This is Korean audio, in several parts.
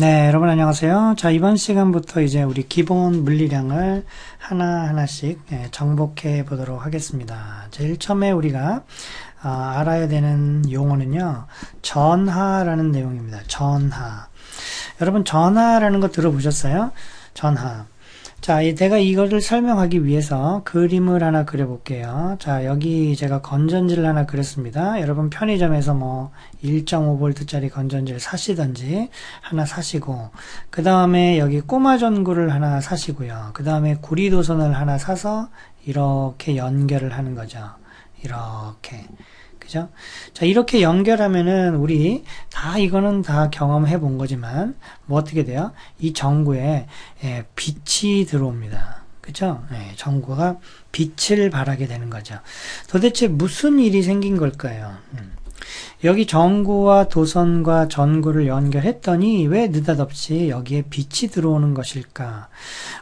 네, 여러분 안녕하세요. 자, 이번 시간부터 이제 우리 기본 물리량을 하나하나씩 예, 정복해 보도록 하겠습니다. 제일 처음에 우리가 아, 알아야 되는 용어는요, 전하라는 내용입니다. 전하. 여러분, 전하라는 거 들어보셨어요? 전하. 자, 이- 내가 이거를 설명하기 위해서 그림을 하나 그려볼게요. 자, 여기 제가 건전지를 하나 그렸습니다. 여러분 편의점에서 뭐 1.5V짜리 건전지를 사시던지 하나 사시고, 그 다음에 여기 꼬마 전구를 하나 사시고요. 그 다음에 구리 도선을 하나 사서 이렇게 연결을 하는 거죠. 이렇게. 그죠? 자, 이렇게 연결하면은 우리 다 이거는 다 경험해 본 거지만 뭐 어떻게 돼요? 이 전구에 예, 빛이 들어옵니다. 그죠? 예, 전구가 빛을 발하게 되는 거죠. 도대체 무슨 일이 생긴 걸까요? 음. 여기 전구와 도선과 전구를 연결했더니 왜 느닷없이 여기에 빛이 들어오는 것일까?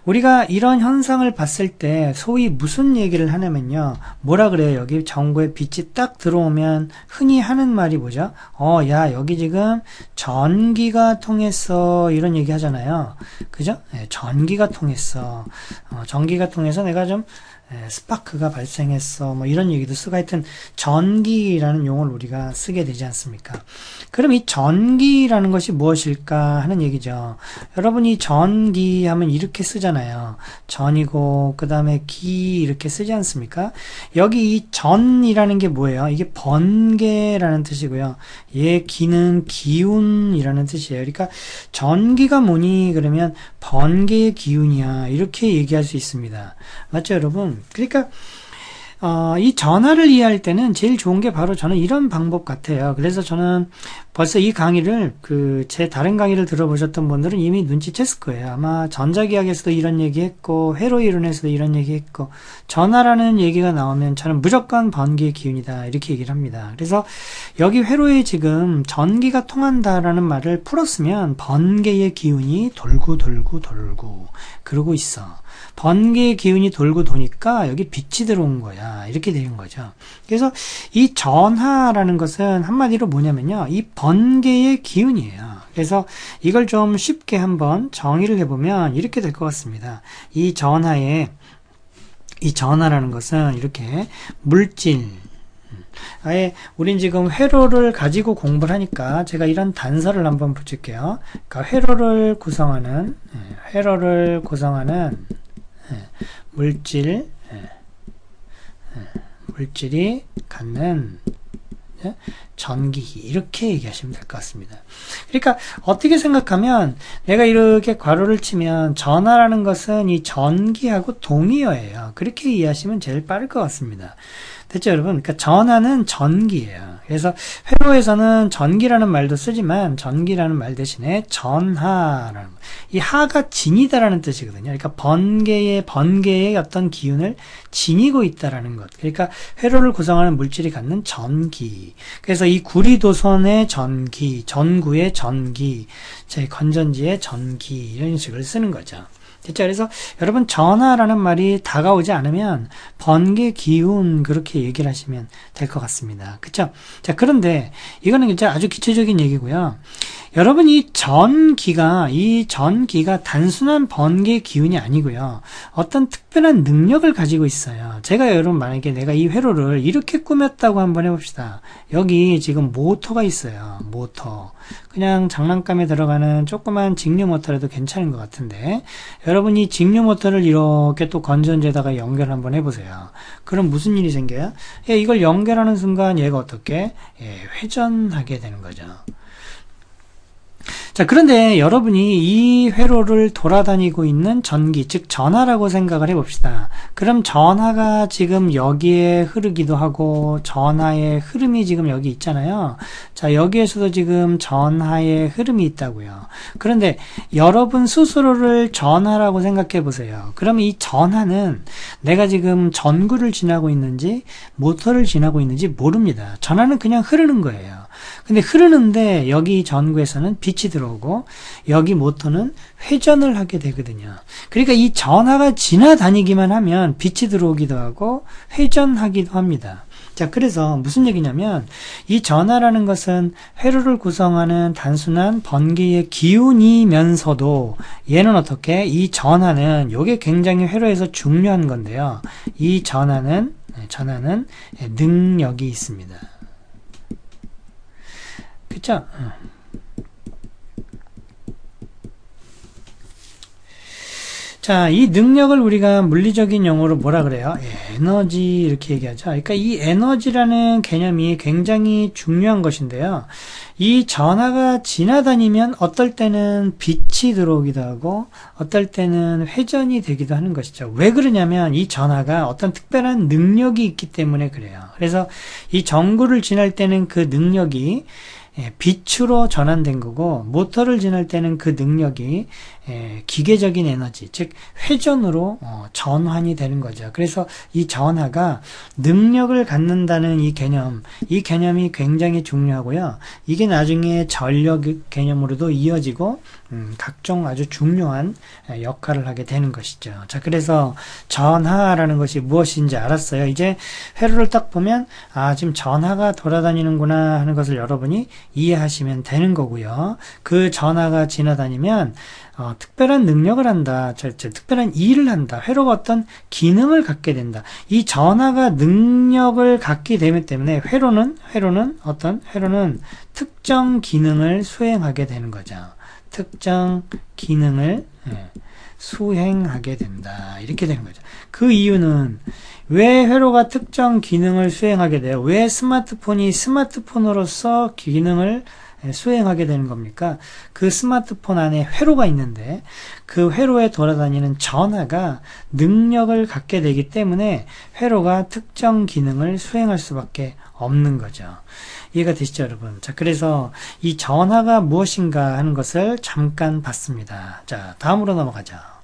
우리가 이런 현상을 봤을 때 소위 무슨 얘기를 하냐면요. 뭐라 그래요? 여기 전구에 빛이 딱 들어오면 흔히 하는 말이 뭐죠? 어, 야, 여기 지금 전기가 통했어. 이런 얘기 하잖아요. 그죠? 예, 전기가 통했어. 어, 전기가 통해서 내가 좀 예, 스파크가 발생했어. 뭐 이런 얘기도 쓰고 하여튼 전기라는 용어를 우리가 쓰게 되지 않습니까? 그럼 이 전기라는 것이 무엇일까 하는 얘기죠. 여러분이 전기 하면 이렇게 쓰잖아요. 전이고 그 다음에 기 이렇게 쓰지 않습니까? 여기 이 전이라는 게 뭐예요? 이게 번개라는 뜻이고요. 얘 기는 기운이라는 뜻이에요. 그러니까 전기가 뭐니 그러면 번개의 기운이야 이렇게 얘기할 수 있습니다. 맞죠, 여러분? 그러니까 어, 이 전화를 이해할 때는 제일 좋은 게 바로 저는 이런 방법 같아요. 그래서 저는 벌써 이 강의를 그 제 다른 강의를 들어보셨던 분들은 이미 눈치챘을 거예요. 아마 전자기학에서도 이런 얘기했고 회로 이론에서도 이런 얘기했고 전화라는 얘기가 나오면 저는 무조건 번개의 기운이다 이렇게 얘기를 합니다. 그래서 여기 회로에 지금 전기가 통한다라는 말을 풀었으면 번개의 기운이 돌고 돌고 돌고 그러고 있어. 번개의 기운이 돌고 도니까 여기 빛이 들어온 거야. 이렇게 되는 거죠. 그래서 이 전하라는 것은 한마디로 뭐냐면요. 이 번 개의 기운이에요. 그래서 이걸 좀 쉽게 한번 정의를 해보면 이렇게 될 것 같습니다. 이 전하에 이 전하라는 것은 이렇게 물질, 아예 우린 지금 회로를 가지고 공부를 하니까 제가 이런 단서를 한번 붙일게요. 그러니까 회로를 구성하는 예, 회로를 구성하는 예, 물질 예, 예, 물질이 갖는 예, 전기 이렇게 얘기하시면 될 것 같습니다. 그러니까 어떻게 생각하면 내가 이렇게 괄호를 치면 전하라는 것은 이 전기하고 동의어예요. 그렇게 이해하시면 제일 빠를 것 같습니다. 됐죠, 여러분? 그러니까 전하는 전기예요. 그래서 회로에서는 전기라는 말도 쓰지만 전기라는 말 대신에 전하라는 이 하가 진이다라는 뜻이거든요. 그러니까 번개의 번개의 어떤 기운을 지니고 있다라는 것. 그러니까 회로를 구성하는 물질이 갖는 전기. 그래서 이 구리도선의 전기, 전구의 전기, 제 건전지의 전기 이런 식을 쓰는 거죠. 됐죠? 그래서 여러분 전하라는 말이 다가오지 않으면 번개 기운 그렇게 얘기를 하시면 될 것 같습니다. 그쵸? 자 그런데 이거는 진짜 아주 기초적인 얘기고요. 여러분 이 전기가 이 전기가 단순한 번개 기운이 아니고요. 어떤 특별한 능력을 가지고 있어요. 제가 여러분 만약에 내가 이 회로를 이렇게 꾸몄다고 한번 해봅시다. 여기 지금 모터가 있어요. 모터. 그냥 장난감에 들어가는 조그만 직류 모터라도 괜찮은 것 같은데 여러분 이 직류 모터를 이렇게 또 건전지에다가 연결 한번 해보세요. 그럼 무슨 일이 생겨요? 예, 이걸 연결하는 순간 얘가 어떻게 예, 회전하게 되는 거죠. 자, 그런데 여러분이 이 회로를 돌아다니고 있는 전기, 즉 전하라고 생각을 해봅시다. 그럼 전하가 지금 여기에 흐르기도 하고 전하의 흐름이 지금 여기 있잖아요. 자, 여기에서도 지금 전하의 흐름이 있다고요. 그런데 여러분 스스로를 전하라고 생각해 보세요. 그러면 이 전하는 내가 지금 전구를 지나고 있는지 모터를 지나고 있는지 모릅니다. 전하는 그냥 흐르는 거예요. 근데 흐르는데 여기 전구에서는 빛이 들어 오고 여기 모터는 회전을 하게 되거든요. 그러니까 이 전하가 지나다니기만 하면 빛이 들어오기도 하고 회전하기도 합니다. 자, 그래서 무슨 얘기냐면 이 전하라는 것은 회로를 구성하는 단순한 번개의 기운이면서도 얘는 어떻게 이 전하는 요게 굉장히 회로에서 중요한 건데요. 이 전하는 네, 전하는 능력이 있습니다. 그쵸? 자, 이 능력을 우리가 물리적인 용어로 뭐라 그래요? 에너지 이렇게 얘기하죠. 그러니까 이 에너지라는 개념이 굉장히 중요한 것인데요. 이 전하가 지나다니면 어떨 때는 빛이 들어오기도 하고 어떨 때는 회전이 되기도 하는 것이죠. 왜 그러냐면 이 전하가 어떤 특별한 능력이 있기 때문에 그래요. 그래서 이 전구를 지날 때는 그 능력이 예, 빛으로 전환된 거고 모터를 지날 때는 그 능력이 예, 기계적인 에너지 즉 회전으로 어, 전환이 되는 거죠. 그래서 이 전하가 능력을 갖는다는 이 개념 이 개념이 굉장히 중요하고요. 이게 나중에 전력 개념으로도 이어지고 음, 각종 아주 중요한 역할을 하게 되는 것이죠. 자, 그래서 전하라는 것이 무엇인지 알았어요. 이제 회로를 딱 보면 아 지금 전하가 돌아다니는구나 하는 것을 여러분이 이해하시면 되는 거고요. 그 전하가 지나다니면 어, 특별한 능력을 한다. 저, 저, 특별한 일을 한다. 어떤 기능을 갖게 된다. 이 전하가 능력을 갖게 되기 때문에 회로는 회로는 어떤 회로는 특정 기능을 수행하게 되는 거죠. 특정 기능을 예, 수행하게 된다. 이렇게 되는 거죠. 그 이유는 왜 회로가 특정 기능을 수행하게 돼요? 왜 스마트폰이 스마트폰으로서 기능을 수행하게 되는 겁니까? 그 스마트폰 안에 회로가 있는데 그 회로에 돌아다니는 전화가 능력을 갖게 되기 때문에 회로가 특정 기능을 수행할 수밖에 없는 거죠. 이해가 되시죠, 여러분? 자, 그래서 이 전화가 무엇인가 하는 것을 잠깐 봤습니다. 자, 다음으로 넘어가죠.